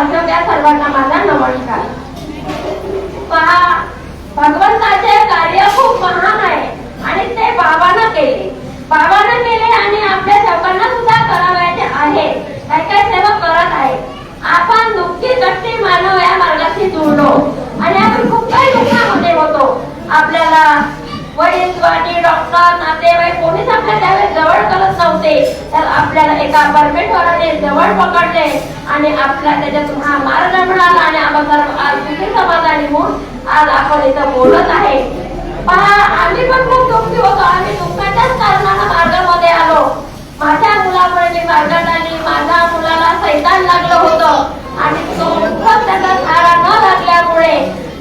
वाचव त्या सर्वांना माझा नमस्कार. पहा भगवंताचे कार्य खूप महान आहे आणि ते बाबानं केले. बाबानं केले आणि आपल्या सर्वांना सुद्धा करावयाचे आहे. काय काय सेवा करत आहे आपण दुःखी कष्टी मानव या मार्गाशी जुळलो. आणि आपण खूप काही दुःखामध्ये होतो. आपल्याला वडील वाटी डॉक्टर नातेवाईक कोणीच आपल्या त्यावेळेस जवळ करत नव्हते तर आपल्याला एका परमेश्वराने जवळ पकडले आणि आपल्या त्याच्यातून हा मार्ग मिळाला आणि आपण आज सुखी समाधानी होऊन आज आपण इथं बोलत आहे. पहा आम्ही पण खूप दुःखी होतो. आम्ही दुःखाच्याच कारणानं मार्गामध्ये आलो. माझ्या मुलामुळे मी मार्गात आली माझ्या मुलाला सैतान लागलं होतं. आणि तो त्याचा थारा न लागल्यामुळे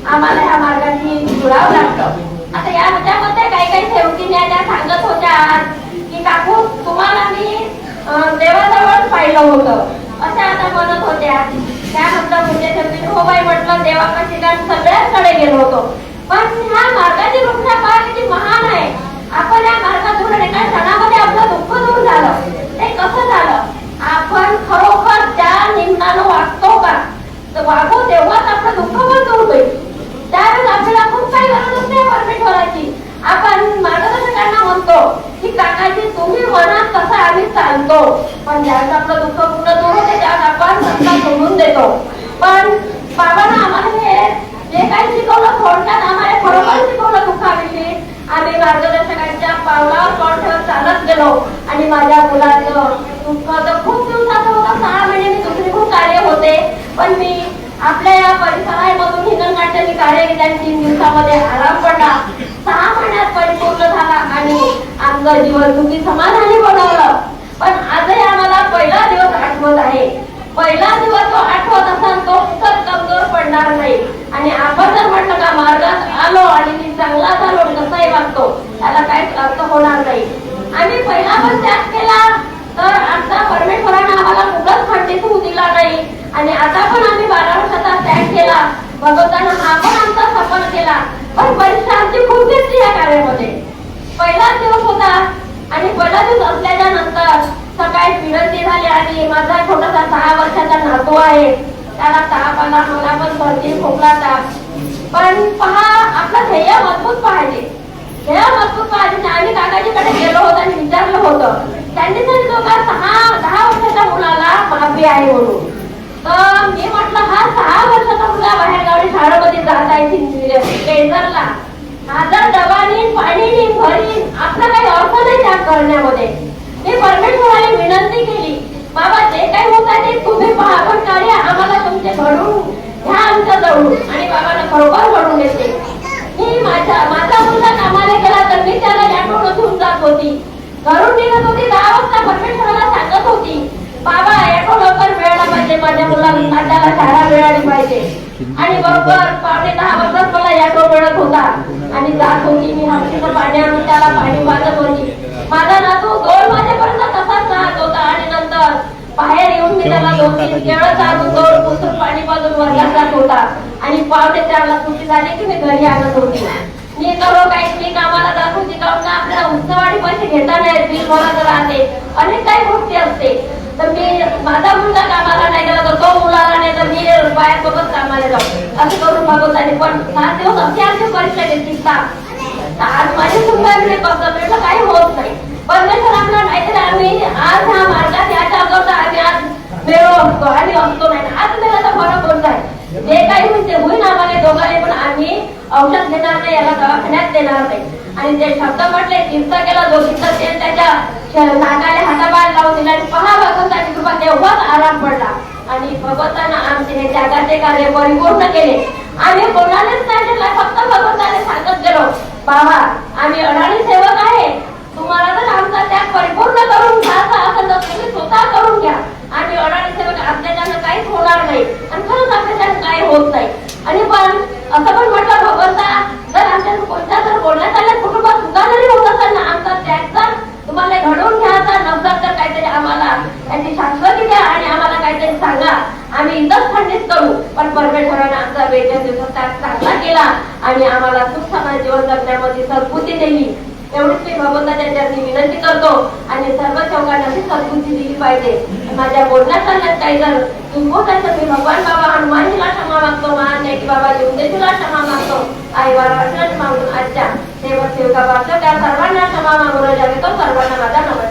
आम्हाला ह्या मार्गाची जुळावं लागतं आता या ह्याच्यामध्ये काही काही सेवकीने त्या सांगत होत्या की काकू तुम्हाला मी अं, देवाजवळच होतं. असं आता म्हणत होत्या त्यानंतर म्हणजे सेवकीने हो बाई म्हटलं देवाकडे कारण सगळ्यांकडे गेलो होतो. पण ह्या मार्गाची रक्षा पहा महान आहे आपण या मार्गातून एका क्षणामध्ये आपलं दुःख दूर झालं ते कसं झालं आपण खरोखर त्या निम्नानं वागतो का तर वागू तेव्हाच आपलं दुःख पण दूर होईल त्यावेळेस आपल्याला खूप काही गरज असते परमेश्वराची आपण मार्गदर्शकांना म्हणतो की काकाजी तुम्ही मनात कसं आम्ही चालतो पण आपलं दुःख पूर्ण दूर होते त्यात आपण सत्ता सोडून देतो. पण बाबांना आम्हाला हे जे काही शिकवलं थोडक्यात आम्हाला खरोखर शिकवलं दुःखाविषयी. आम्ही मार्गदर्शकांच्या पावलावर पाऊल ठेवत चालत गेलो. आणि माझ्या मुलाचं दुःख तर खूप दिवसाचं होतं सहा महिने मी दुसरी खूप कार्य होते. पण मी आपल्या या परिसरामधून हिंगणघाटच्या मी कार्य केले आणि तीन दिवसामध्ये आराम पडला. सहा महिन्यात परिपूर्ण झाला आणि आमचं जीवन तुम्ही समाधानी बनवलं. पण आज आम्हाला पहिला दिवस आठवत आहे पहिला दिवस जो आठवत असाल तो कुठंच कमजोर पडणार नाही आणि आपण जर म्हटलं का मार्गात आलो आणि मी चांगला झालो कसंही त्याला काहीच अर्थ होणार नाही. आम्ही पहिला पण त्याग केला तर आता परमेश्वराने आम्हाला कुठलाच खंडित होऊ दिला नाही. आणि आता पण आम्ही बारा वर्षाचा त्याग केला. भगवंतानं हा पण आमचा सफल केला. पण परीक्षा आमची खूप घेतली या कार्यामध्ये. पहिला दिवस होता आणि पहिला दिवस असल्याच्या नंतर सकाळी विनंती झाली आणि माझा छोटासा सहा वर्षाचा नातू आहे. त्याला ताप आला मला पण सर्दी खोकला ताप पण पहा आपला ध्येय मजबूत पाहिजे ध्येय मजबूत पाहिजे आम्ही काकाजीकडे गेलो होतो आणि विचारलं होतं त्यांनी सांगितलं का सहा दहा वर्षाच्या मुलाला माफी आहे म्हणून. तर मी म्हटलं हा सहा वर्षाचा मुलगा बाहेर गावी शाळेमध्ये जात आहे केंद्रला हजार डबानी पाणीनी भरी आपला काही अर्थ नाही त्या करण्यामध्ये. मी परमेश्वराला विनंती केली बाबा जे काही होत आहे ते तुम्ही पहा पण कार्य आम्हाला तुमचे घडून घ्या आमच्या जवळून आणि बाबाला खरोखर घडून घेतले मी माझ्या माझा मुलगा कामाला गेला तर मी त्याला याटोन घेऊन जात होती घरून निघत होती दहा वाजता परमेश्वराला सांगत होती बाबा याटो लवकर मिळाला पाहिजे माझ्या मुलाला शाळा मिळाली पाहिजे. आणि बरोबर पावणे दहा वाजताच मला याटो मिळत होता. आणि जात होती मी हपशीचं पाणी त्याला पाणी वाजत होती. माझा नातू दोन वाजेपर्यंत तसाच राहत होता. आणि नंतर बाहेर येऊन मी त्याला दोन तीन केळं चालून दोन पुसून पाणी पाजून वर्गात जात होता. आणि पावणे चारला सुट्टी झाली की मी घरी आणत होती. मी करो काही मी कामाला जात होती काऊन का आपल्याला उत्सवाडी पैसे घेता नाही बिल भरत राहते. अनेक काही गोष्टी असते. तर मी माझा मुलगा कामाला नाही गेला तर तो मुलाला नाही तर मी बायासोबत कामाला जाऊ असं पण सात परीक्षा का आज म्हटलं काही होत नाही. परमेश्वर आपला नाहीतरी आम्ही आज ह्या मार्गात याच्या अगोदर आम्ही आज असतो आणि असतो नाही. आज फरक होत आहे. जे काही म्हणजे होईल आम्हाला दोघांनी पण आम्ही औषध देणार नाही याला दवाखान्यात देणार नाही. आणि जे शब्द म्हटले तीर्थ केला जो ते त्याच्या श- हाताबाहेर लावून दिला आणि पहा भगवंताची कृपा तेव्हाच आराम पडला. आणि भगवंतानं आमचे हे त्यागाचे कार्य परिपूर्ण केले. आम्ही कोणालाच नाही दिला फक्त भगवंताने सांगत गेलो बाबा आम्ही अडाणी सेवक आहे. तुम्हाला जर आमचा त्याग परिपूर्ण करून घ्यायचा असं तर तुम्ही स्वतः करून घ्या. आणि अडाणी सेवक आपल्याच्यानं काहीच होणार नाही. आणि खरंच आपल्याच्यानं काही होत नाही. आणि पण असं पण म्हटलं भगवंता जर आमच्या कोणत्या जर बोलण्यात आल्या कुटुंबात सुद्धा जरी होत असेल ना आमचा त्याग जर तुम्हाला घडवून घ्यायचा नव्हता तर काहीतरी आम्हाला त्याची शाश्वती द्या आणि आम्हाला काहीतरी सांगा. आम्ही इंदर खंडित करू. पण परमेश्वराने आमचा वेगळ्या दिवसात चांगला केला आणि आम्हाला सुखसमान जीवन जगण्यामध्ये सद्बुद्धी दिली एवढीच मी भगवंता त्यांच्याशी विनंती करतो. आणि सर्व चौकांना मी दिली पाहिजे. माझ्या बोलण्याचा काही जर चुकवत असेल मी भगवान बाबा हनुमान हिला क्षमा मागतो महान नेटी बाबा लिंगदेशीला क्षमा मागतो. आई बाबा मागून आजच्या देवसेवका बाबा त्या सर्वांना क्षमा मागून जावे तो सर्वांना माझा नमस्कार